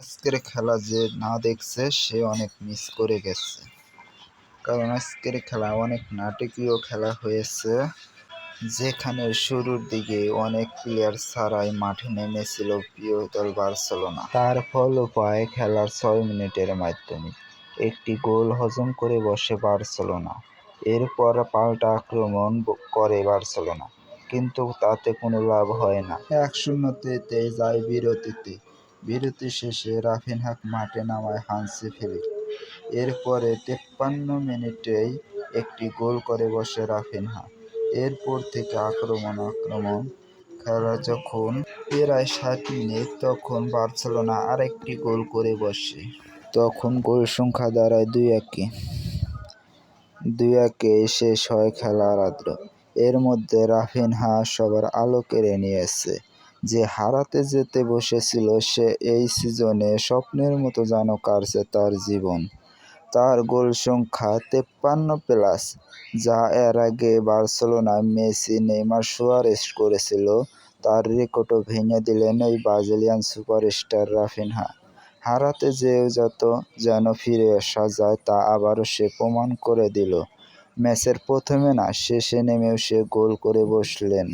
আজকের খেলা যে না দেখছে, সে অনেক মিস করে গেছে। কারণ আজকের খেলা অনেক নাটকীয় খেলা হয়েছে, যেখানে শুরুর দিকে অনেক প্লেয়ার ছাড়াই মাঠে নেমেছিল প্রিয় দল বার্সেলোনা। তার ফল পায় খেলার ছয় মিনিটের মাধ্যমে একটি গোল হজম করে বসে বার্সেলোনা। এরপর পাল্টা আক্রমণ করে বার্সেলোনা। কিন্তু তাতে কোনো লাভ হয় না। এক শূন্যতে যায় বিরতিতে বিরতি শেষে রাফিনহাক মাঠে নামায় হানসি ফিলিক এরপরে তেপ্পান্ন মিনিটেই একটি গোল করে বসে রাফিনহা এরপর থেকে আক্রমণ আক্রমণ। খেলা যখন প্রায় ষাট মিনিট, তখন বার্সেলোনা আরেকটি গোল করে বসে। তখন গোল সংখ্যা দাঁড়ায় দুই একে। দুই একে শেষ হয় খেলার আদ্র এর মধ্যে রাফিনহা সবার আলো কেড়ে নিয়েছে। যে হারাতে যেতে বসেছিল, সে এই সিজনে স্বপ্নের মতো যেন কাটছে তার জীবন। তার গোল সংখ্যা তেপ্পান্ন প্লাস, যা এর আগে বার্সেলোনা মেসি, নেইমার সুয়ারেস করেছিল। তার রেকর্ডও ভেঙে দিলেন এই ব্রাজিলিয়ান সুপারস্টার রাফিনহা। হারাতে যেও যত যেন ফিরে আসা যায়, তা আবারও সে প্রমাণ করে দিল। ম্যাচের প্রথমে না, শেষে নেমেও সে গোল করে বসলেন।